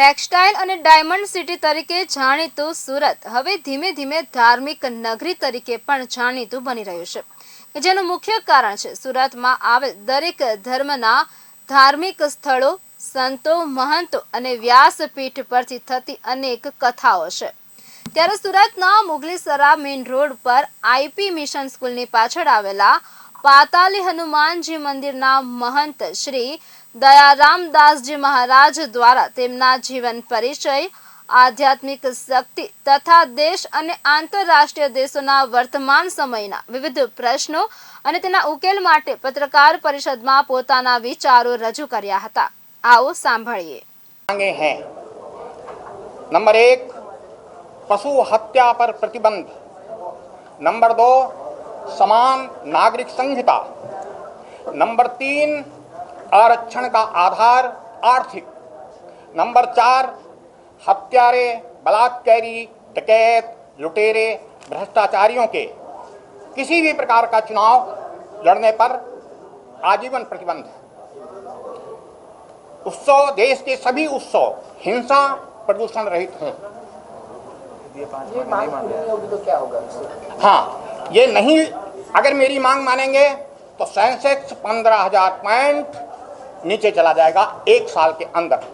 textile અને diamond city તરીકે જાણીતું સુરત હવે ધીમે ધીમે ધાર્મિક નગરી તરીકે પણ જાણીતું બની રહ્યું છે જેનું મુખ્ય કારણ છે સુરતમાં આવેલ દરેક ધર્મના ધાર્મિક સ્થળો સંતો મહંતો અને વ્યાસપીઠ પરથી થતી અનેક કથાઓ છે ત્યારે સુરતના મુગલીસરા મેઇન રોડ પર આઈપી મિશન સ્કૂલની પાછળ આવેલા પાતાલી હનુમાનજી મંદિરના મહંત શ્રી दयारामदास जी महाराज द्वारा તેમનું જીવન પરિચય આધ્યાત્મિક શક્તિ તથા દેશ અને આંતરરાષ્ટ્રીય દેશોના વર્તમાન સમયના વિવિધ પ્રશ્નો અને તેના ઉકેલ માટે પત્રકાર પરિષદમાં પોતાના વિચારો રજૂ કર્યા હતા આવો સાંભળીએ નંબર 1 પશુહત્યા પર પ્રતિબંધ નંબર 2 સમાન નાગરિક સંઘિતા નંબર 3 आरक्षण का आधार आर्थिक नंबर चार हत्यारे बलात्कारी डकैत लुटेरे भ्रष्टाचारियों के किसी भी प्रकार का चुनाव लड़ने पर आजीवन प्रतिबंध उत्सव देश के सभी उत्सव हिंसा प्रदूषण रहित हों तो हाँ ये नहीं अगर मेरी मांग मानेंगे तो सेंसेक्स पंद्रह हजार पॉइंट नीचे चला जाएगा एक साल के अंदर